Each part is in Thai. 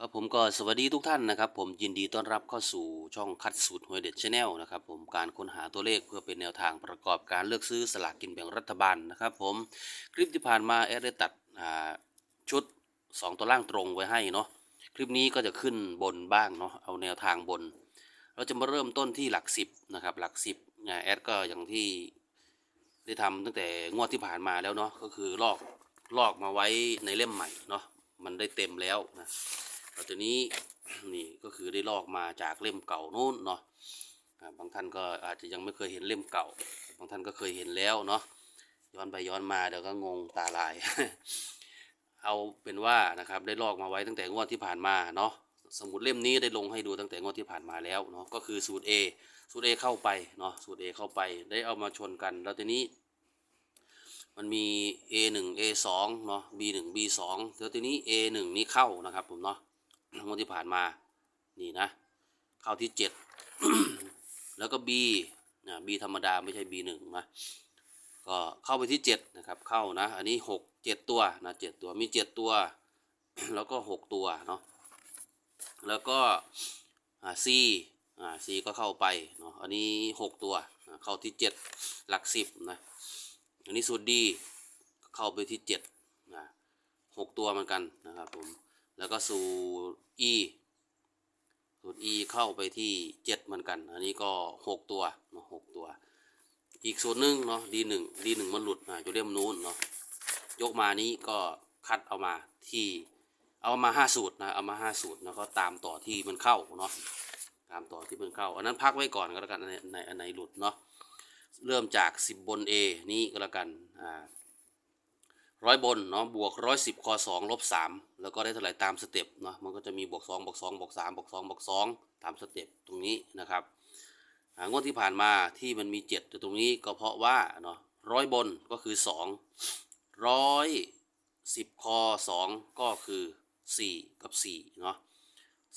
ครับผมก็สวัสดีทุกท่านนะครับ ผมยินดีต้อนรับเข้าสู่ช่องคัดสูตรหวยเด็ดชาแนลนะครับผมการค้นหาตัวเลขเพื่อเป็นแนวทางประกอบการเลือกซื้อสลากกินแบ่งรัฐบาลนะครับ ผมคลิปที่ผ่านมาแอดได้ตัดชุด 2 ตัวล่างตรงไว้ให้เนาะคลิปนี้ก็จะขึ้นบนบ้างเนาะเอาแนวทางบน เราจะมาเริ่มต้นที่หลักสิบนะครับหลักสิบเนี่ยแอดก็อย่างที่ได้ทำตั้งแต่งวดที่ผ่านมาแล้วเนาะก็คือลอกลอกมาไว้ในเล่มใหม่เนาะมันได้เต็มแล้วนะ แล้วตัวนี้นี่ก็คือได้ลอกมาจากเล่มเก่านู้นเนาะบางท่านก็อาจจะยังไม่เคยเห็นเล่มเก่า บางท่านก็เคยเห็นแล้วเนาะย้อนไปย้อนมาเดี๋ยวก็งงตาลาย เอาเป็นว่านะครับได้ลอกมาไว้ตั้งแต่งวดที่ผ่านมาเนาะสมุดเล่มนี้ได้ลงให้ดูตั้งแต่งวดที่ผ่านมาแล้วเนาะก็คือสูตร A สูตร A เข้าไปเนาะสูตร A เข้าไปได้เอามาชนกัน แล้วทีนี้ มันมี A 1 A 2เนาะ B 1 B 2แล้วทีนี้ A 1นี้เข้านะครับผมเนาะ งวดที่ผ่านมา นี่นะ เข้าที่7แล้วก็ B นะ B ธรรมดาไม่ใช่ B 1นะก็เข้าไปที่7นะครับเข้านะ อันนี้6 7ตัวนะ7ตัวมี7ตัว แล้วก็6ตัวเนาะแล้วก็อ่า C อ่า C ก็เข้าไปเนาะอันนี้6ตัวนะเข้าที่7หลัก10นะอันนี้สูตรดีเข้าไปที่เจ็ดนะหกตัวเหมือนกันนะครับผม แล้วก็สูตร E สูตร E เข้าไปที่เจ็ดเหมือนกัน อันนี้ก็หกตัวเนาะหกตัว อีกสูตรหนึ่งเนาะ D หนึ่ง D หนึ่งมันหลุดนะอยู่เล่มนู้นเนาะยกมานี้ก็คัดเอามาที่เอามาห้าสูตรนะเอามาห้าสูตรแล้วก็ตามต่อที่มันเข้าเนาะตามต่อที่มันเข้า อันนั้นพักไว้ก่อนก็แล้วกันอันไหนอันหนอันไหนหลุดเนาะเริ่มจาก 10 บน A นี้ก็แล้วกันอ่า ร้อยบนเนาะบวกร้อยสิบคอสองลบสามแล้วก็ได้เท่าไหร่ตามสเต็ปเนาะมันก็จะมีบวกสองบวกสองบวกสามบวกสองบวกสองตามสเต็ปตรงนี้นะครับอ่างวดที่ผ่านมาที่มันมีเจ็ดอยู่ตรงนี้ก็เพราะว่าเนาะร้อยบนก็คือสองร้อยสิบคอสองก็คือสี่กับสี่เนาะ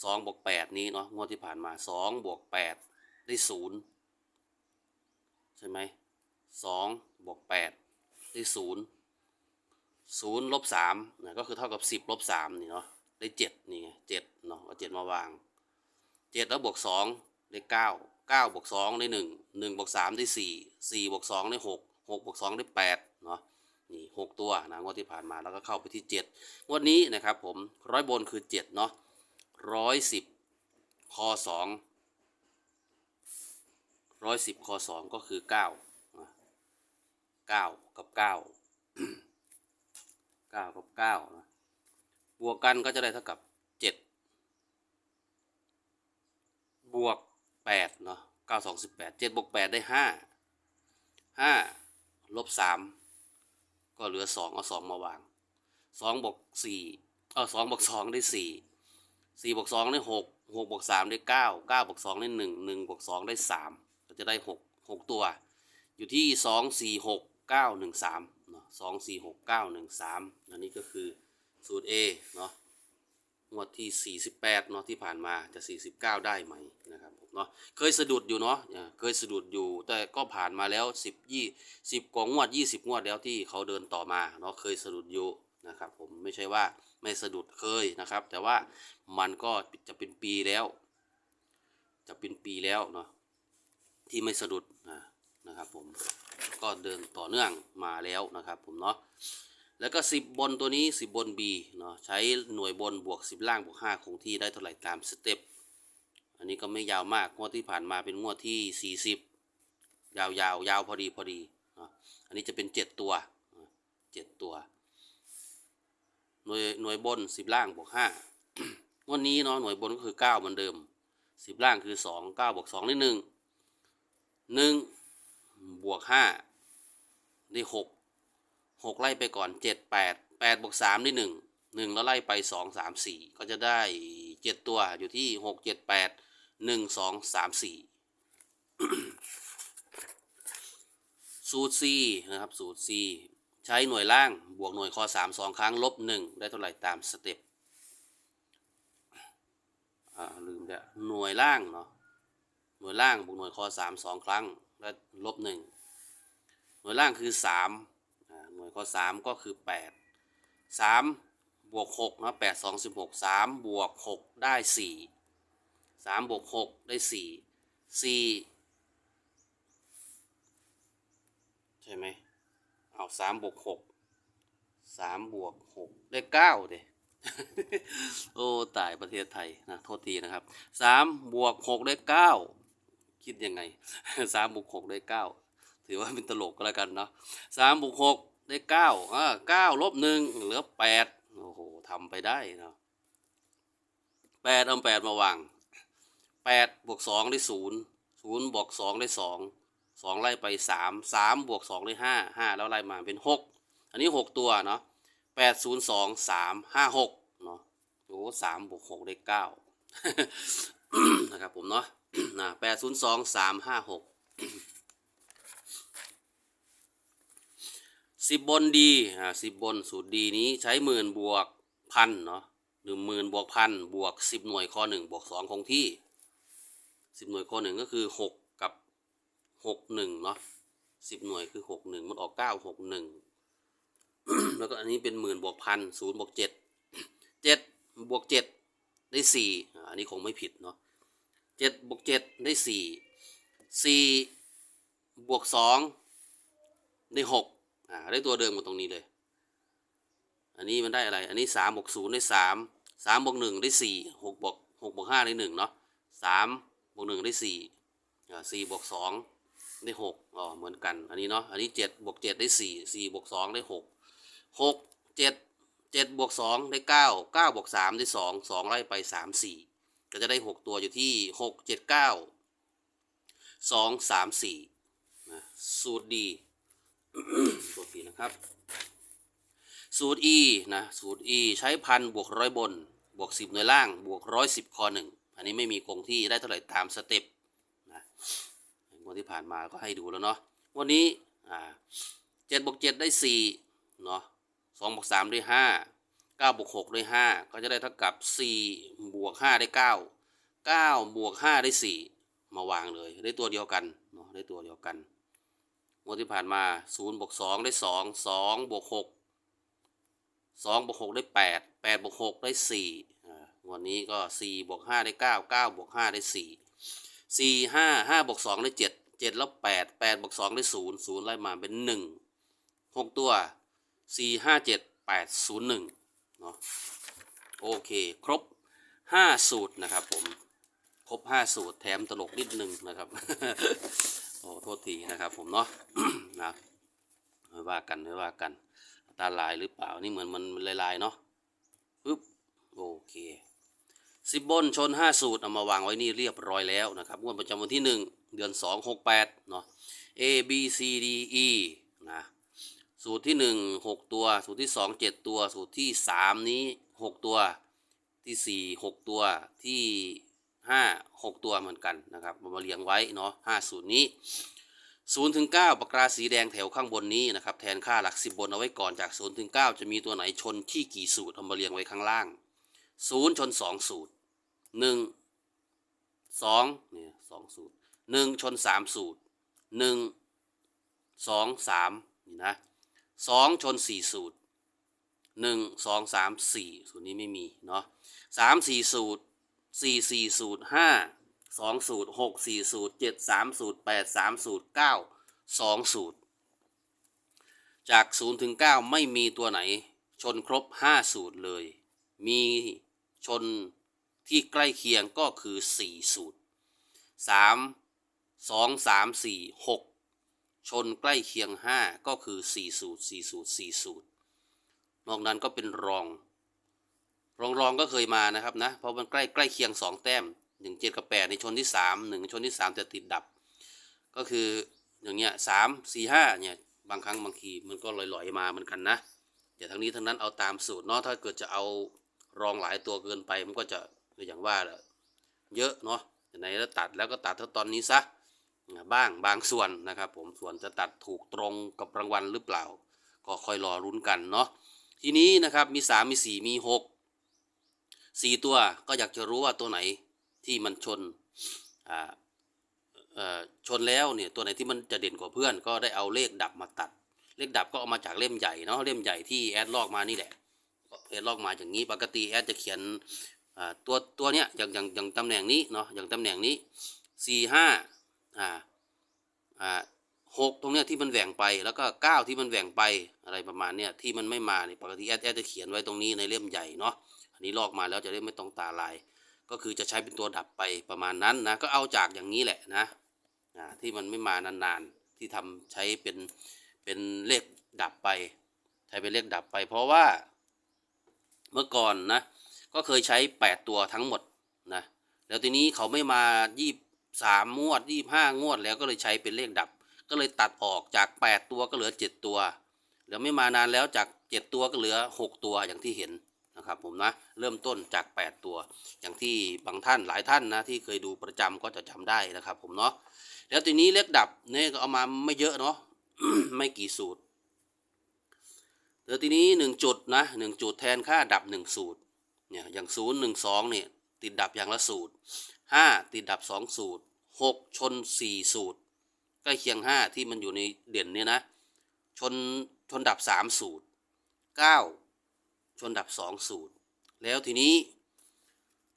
สองบวกแปดนี้เนาะงวดที่ผ่านมาสองบวกแปดได้ศูนย์ใช่ไหมสองบวกแปดได้ศูนย์ ศูนย์ลบสามนะก็คือเท่ากับสิบลบสามนี่เนาะได้เจ็ดนี่ไงเจ็ดเนาะเอาเจ็ดมาวางเจ็ดแล้วบวกสองได้เก้าเก้าบวกสองได้หนึ่งหนึ่งบวกสามได้สี่สี่บวกสองได้หกหกบวกสองได้แปดเนาะนี่หกตัวนะงวดที่ผ่านมาแล้วก็เข้าไปที่เจ็ดงวดนี้นะครับผมร้อยบนคือเจ็ดเนาะร้อยสิบคอสองร้อยสิบคอสองก็คือเก้าเก้ากับเก้า เก้ากับเก้านะบวกกันก็จะได้เท่ากับเจ็ดบวกแปดเนาะเก้าสองสิบแปดเจ็ดบวกแปดได้ห้าห้าลบสามก็เหลือสองเอาสองมาวางสองบวกสี่เอาสองบวกสองได้สี่สี่บวกสองได้หกหกบวกสามได้เก้าเก้าบวกสองได้หนึ่งหนึ่งบวกสองได้สามก็จะได้หกหกตัว อยู่ที่สองสี่หกเก้าหนึ่งสาม สองสี่หกเก้าหนึ่งสามอันนี้ก็คือสูตร A เนาะงวดที่สี่สิบแปดเนาะที่ผ่านมาจะสี่สิบเก้าได้ไหมนะครับผมเนาะเคยสะดุดอยู่เนาะเคยสะดุดอยู่แต่ก็ผ่านมาแล้วสิบยี่สิบกว่างวดยี่สิบงวดแล้วที่เขาเดินต่อมาเนาะเคยสะดุดอยู่นะครับผมไม่ใช่ว่าไม่สะดุดเคยนะครับ แต่ว่ามันก็จะเป็นปีแล้ว จะเป็นปีแล้วเนาะที่ไม่สะดุดนะนะครับผม ก็เดินต่อเนื่องมาแล้วนะครับผมเนาะแล้วก็ 10 บนตัวนี้ 10 บน B เนาะใช้หน่วยบนบวก 10 ล่างบวก5คงที่ได้เท่าไหร่ตามสเต็ปอันนี้ก็ไม่ยาวมากงวดที่ผ่านมาเป็นงวดที่ 40 ยาวยาวยาวพอดีพอดีเนาะอันนี้จะเป็น 7 ตัว 7 ตัว หน่วยหน่วยบน 10 ล่างบวก5งวดนี้เนาะหน่วยบนก็คือ 9 เหมือนเดิม 10 ล่างคือ 2 9บวก2ได้1หนึ่ง บวกห้าได้หกหกไล่ไปก่อนเจ็ดแปดแปดบวกสามได้หนึ่งหนึ่งแล้วไล่ไปสองสามสี่ก็จะได้เจ็ดตัวอยู่ที่หกเจ็ดแปดหนึ่งสองสามสี่สูตร C นะครับ สูตร C ใช้หน่วยล่างบวกหน่วยคอสามสองครั้งลบหนึ่งได้เท่าไหร่ตามสเต็ปอ่าลืมแล้วหน่วยล่างเนาะหน่วยล่างบวกหน่วยคอสามสองครั้ง และลบหนึ่งหน่วยล่างคือสามหน่วยคอสามก็คือแปดสามบวกหกนะแปดสองสิบหกสามบวกหกได้สี่สามบวกหกได้สี่สี่ใช่ไหมเอาสามบวกหกสามบวกหกได้เก้าเด้โอ้ตายประเทศไทยนะโทษทีนะครับสามบวกหกได้เก้า คิดยังไงสามบวกหกได้เก้าถือว่าเป็นตลกก็แล้วกันเนาะสามบวกหกได้เก้าอ่าเก้าลบหนึ่งเหลือแปดโอ้โหทำไปได้เนาะแปดเอาแปดมาวางแปดบวกสองได้ศูนย์ศูนย์บวกสองได้สองสองไล่ไปสามสามบวกสองได้ห้าห้าแล้วไล่มาเป็นหกอันนี้หกตัวเนาะแปดศูนย์สองสามห้าหกเนาะโอ้สามบวกหกได้เก้านะครับผมเนาะ นะแปดศูนย์สองสามห้าหกสิบบนดีอ่าสิบบนสูตรดีนี้ใช้หมื่นบวกพันเนาะหนึ่งหมื่นบวกพันบวกสิบหน่วยข้อหนึ่งบวกสองคงที่สิบหน่วยข้อหนึ่งก็คือหกกับหกหนึ่งเนาะสิบหน่วยคือหกหนึ่งมันออกเก้าหกหนึ่งแล้วก็อันนี้เป็นหมื่นบวกพันศูนย์บวกเจ็ดเจ็ดบวกเจ็ดได้สี่อ่าอันนี้คงไม่ผิดเนาะ เจ็ดบวกเจ็ดได้สี่สี่บวกสองได้หกอ่าได้ตัวเดิมมาตรงนี้เลย อันนี้มันได้อะไร อันนี้สามบวกศูนย์ได้สามสามบวกหนึ่งได้สี่หกบวกหกบวกห้าได้หนึ่งเนาะสามบวกหนึ่งได้สี่อ่าสี่บวกสองได้หกอ๋อเหมือนกัน อันนี้เนาะ อันนี้เจ็ดบวกเจ็ดได้สี่สี่บวกสองได้หกหกเจ็ดเจ็ดบวกสองได้เก้าเก้าบวกสามได้สองสองไล่ไปสามสี่ ก็จะได้หกตัวอยู่ที่หกเจ็ดเก้าสองสามสี่นะสูตรดีตัวทีนะครับ สูตร e นะสูตร e ใช้พันบวกร้อยบน บวกสิบหน่วยล่าง บวกร้อยสิบคอหนึ่งอันนี้ไม่มีคงที่ได้เท่าไหร่ตามสเต็ปนะงวดที่ผ่านมาก็ให้ดูแล้วเนาะวันนี้อ่าเจ็ดบวกเจ็ดได้สี่เนาะสองบวกสามได้ห้า 9บวก6ได้5ก็จะได้เท่ากับ 4 บวก 5 ได้ 9 9 บวก 5 ได้ 4 มาวางเลย ได้ตัวเดียวกันเนาะได้ตัวเดียวกันงวดที่ผ่านมา 0 บวก 2 ได้ 2 2 บวก 6 2 บวก 6 ได้ 8 8 บวก 6 ได้4งวดนี้ก็ 4 บวก 5 ได้ 9 9 บวก 5 ได้ 4 4 5 5 บวก 2 ได้ 7 7 แล้ว 8 8 บวก 2 ได้ 0 0 ไล่มาเป็น 1 6 ตัว 4 5 7 8 0 1 เนาะโอเคครบ 5 สูตรนะครับผมครบ 5 สูตรแถมตลกนิดนึงนะครับโอ้โทษทีนะครับผมเนาะนะไม่ว่ากันไม่ว่ากันตาลายหรือเปล่านี่เหมือนมันลายๆเนาะปึ๊บโอเคสิบบนชน 5 สูตรเอามาวางไว้นี่เรียบร้อยแล้วนะครับงวดประจำวันที่ 1 เดือน 2 6 8เนาะ A B C D E สูตรที่หนึ่งหกตัว สูตรที่สองเจ็ดตัว สูตรที่สามนี้หกตัวที่สี่หกตัวที่ห้าหกตัวเหมือนกันนะครับมาเรียงไว้เนาะห้าสูตรนี้ศูนย์ถึงเก้าปากกาสีแดงแถวข้างบนนี้นะครับแทนค่าหลักสิบบนเอาไว้ก่อนจากศูนย์ถึงเก้าจะมีตัวไหนชนที่กี่สูตรเอามาเรียงไว้ข้างล่างศูนย์ชนสองสูตรหนึ่งสองเนี่ยสองสูตรหนึ่งชนสามสูตรหนึ่งสองสามนี่นะ สองชนสี่สูตรหนึ่งสองสามสี่สูตรนี้ไม่มีเนาะสามสี่สูตรสี่สี่สูตรห้าสองสูตรหกสี่สูตรเจ็ดสามสูตรแปดสามสูตรเก้าสองสูตร จากศูนย์ถึงเก้าไม่มีตัวไหน ชนครบห้าสูตรเลย มีชนที่ใกล้เคียงก็คือสี่สูตรสามสองสามสี่หก ชนใกล้เคียง 5 ก็คือ 4 สูตร 4 สูตร 4 สูตร นอกนั้นก็เป็นรอง รองรองก็เคยมานะครับนะ เพราะมันใกล้ใกล้เคียง 2 แต้ม1 7กับ8ในชนที่ 3 1 ชนที่ 3 จะติดดับ ก็คืออย่างเงี้ย3 4 5เนี่ยบางครั้งบางทีมันก็ลอยๆมาเหมือนกันนะแต่ทั้งนี้ทั้งนั้นเอาตามสูตรเนาะถ้าเกิดจะเอารองหลายตัวเกินไปมันก็จะออย่างว่าแหละเยอะเนาะไหนแล้วตัดแล้วก็ตัดเท่าตอนนี้ซะ บ้างบางส่วนนะครับผมส่วนจะตัดถูกตรงกับรางวัลหรือเปล่า ก็ค่อยรอรุ้นกันเนาะทีนี้นะครับมีสามมีสี่มีหกสี่ตัวก็อยากจะรู้ว่าตัวไหนที่มันชนอ่าชนแล้วเนี่ยตัวไหนที่มันจะเด่นกว่าเพื่อน ก็ได้เอาเลขดับมาตัด เลขดับก็เอามาจากเล่มใหญ่เนาะเล่มใหญ่ที่แอดลอกมานี่แหละแอดลอกมาอย่างนี้ปกติแอดจะเขียนตัวตัวเนี้ยอย่างอย่างอย่างตำแหน่งนี้เนาะอย่างตำแหน่งนี้สี่ห้า อ่าอ่าหกตรงเนี้ยที่มันแหว่งไปแล้วก็เก้าที่มันแหว่งไปอะไรประมาณเนี้ยที่มันไม่มาเนี่ยปกติแอดแอดจะเขียนไว้ตรงนี้ในเล่มใหญ่เนาะอันนี้ลอกมาแล้วจะได้ไม่ต้องตาลาย ก็คือจะใช้เป็นตัวดับไปประมาณนั้นนะก็เอาจากอย่างนี้แหละนะอ่าที่มันไม่มานานๆที่ทำใช้เป็นเป็นเลขดับไป ใช้เป็นเลขดับไป เพราะว่าเมื่อก่อนนะก็เคยใช้ 8 ตัวทั้งหมดนะแล้วทีนี้เขาไม่มายี่ สามงวดยี่ห้างวดแล้วก็เลยใช้เป็นเลขดับ ก็เลยตัดออกจาก 8 ตัวก็เหลือ 7 ตัวแล้วไม่มานานแล้วจาก 7 ตัวก็เหลือ 6 ตัวอย่างที่เห็นนะครับผมนะเริ่มต้นจาก 8 ตัว อย่างที่บางท่านหลายท่านนะที่เคยดูประจำก็จะจำได้นะครับผมเนาะแล้วทีนี้เลขดับเนี่ยก็เอามาไม่เยอะเนาะไม่กี่สูตรเดี๋ยวทีนี้หนึ่งจุดนะหนึ่งจุดแทนค่าดับหนึ่งสูตรเนี่ยอย่างศูนย์หนึ่งสองเนี่ยติดดับอย่างละสูตร ห้าติดดับสองสูตรหกชนสี่สูตรใกล้เคียงห้าที่มันอยู่ในเด่นเนี่ยนะ ชนชนดับสามสูตรเก้าชนดับสองสูตร แล้วทีนี้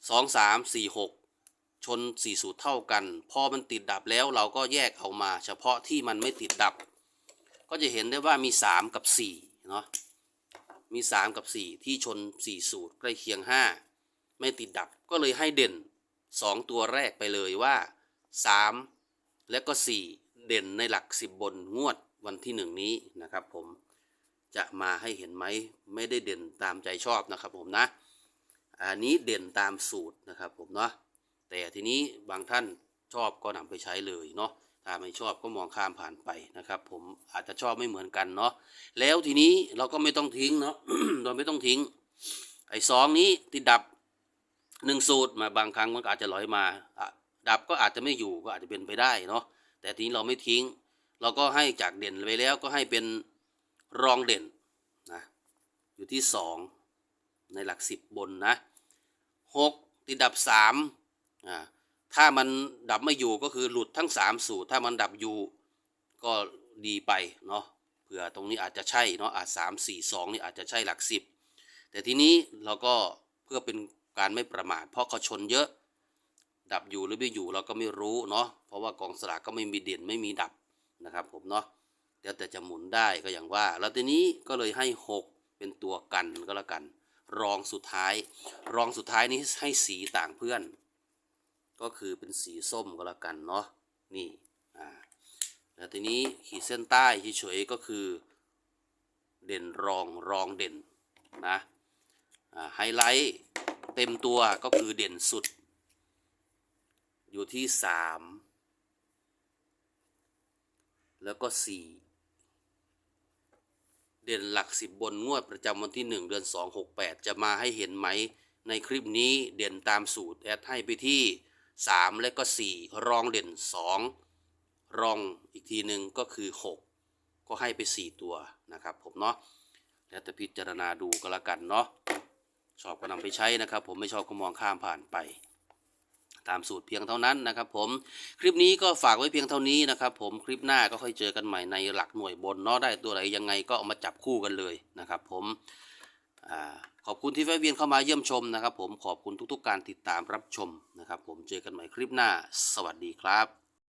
สองสามสี่หกชนสี่สูตรเท่ากัน พอมันติดดับแล้วเราก็แยกเอามา เฉพาะที่มันไม่ติดดับ ก็จะเห็นได้ว่ามี 3 กับ4เนาะมี 3 กับ 4 ที่ชน 4 สูตร ใกล้เคียง 5 ไม่ติดดับก็เลยให้เด่น 2 ตัวแรกไปเลยว่า 3 และก็ 4 เด่นในหลัก 10 บนงวดวันที่ 1 นี้นะครับผมจะมาให้เห็นไหมไม่ได้เด่นตามใจชอบนะครับผมนะ อันนี้เด่นตามสูตรนะครับผมเนาะแต่ทีนี้บางท่านชอบก็นำไปใช้เลยเนาะถ้าไม่ชอบก็มองข้ามผ่านไปนะครับ ผมอาจจะชอบไม่เหมือนกันเนาะแล้วทีนี้เราก็ไม่ต้องทิ้งเนาะเราไม่ต้องทิ้งไอ้สองนี้ติดดับ หนึ่งสูตรมาบางครั้งมันอาจจะลอยมาดับก็อาจจะไม่อยู่ก็อาจจะเป็นไปได้เนาะแต่ทีนี้เราไม่ทิ้ง เราก็ให้จากเด่นไปแล้วก็ให้เป็นรองเด่นนะอยู่ที่สองในหลักสิบบนนะหกติดดับสามอ่าถ้ามันดับไม่อยู่ก็คือหลุดทั้ง 3 สูตร ถ้ามันดับอยู่ก็ดีไปเนาะเผื่อตรงนี้อาจจะใช่เนาะอาจสามสี่สองนี่อาจจะใช่หลักสิบแต่ทีนี้เราก็เพื่อเป็น การไม่ประมาทเพราะเขาชนเยอะ ดับอยู่หรือไม่อยู่เราก็ไม่รู้เนาะเพราะว่ากองสลากก็ไม่มีเด่นไม่มีดับนะครับผมเนาะเดี๋ยวแต่จะหมุนได้ก็อย่างว่า แล้วทีนี้ก็เลยให้ 6 เป็นตัวกันก็แล้วกัน รองสุดท้าย รองสุดท้ายนี้ให้สีต่างเพื่อน ก็คือเป็นสีส้มก็แล้วกันเนาะนี่อ่าแล้วทีนี้ขีดเส้นใต้เฉยๆก็คือ เด่นรองรองเด่นนะอ่าไฮไลท์ เต็มตัวก็คือเด่นสุด อยู่ที่สามแล้วก็สี่เด่นหลักสิบบนงวดประจำวันที่หนึ่งเดือนสองหกแปดจะมาให้เห็นไหม ในคลิปนี้เด่นตามสูตร แอดให้ไปที่3และก็4รองเด่น2รองอีกทีหนึ่งก็คือ6ก็ให้ไป4ตัวนะครับผมเนาะแล้วแต่พิจารณาดูก็แล้วกันเนาะ ชอบก็นำไปใช้นะครับ ผมไม่ชอบก็มองข้ามผ่านไป ตามสูตรเพียงเท่านั้นนะครับ ผมคลิปนี้ก็ฝากไว้เพียงเท่านี้นะครับ ผมคลิปหน้าก็ค่อยเจอกันใหม่ในหลักหน่วยบนเนาะได้ตัวไหนยังไงก็เอามาจับคู่กันเลยนะครับ ผมอขอบคุณที่แวะเวียนเข้ามาเยี่ยมชมนะครับ ผมขอบคุณทุกๆ การติดตามรับชมนะครับ ผมเจอกันใหม่คลิปหน้า สวัสดีครับ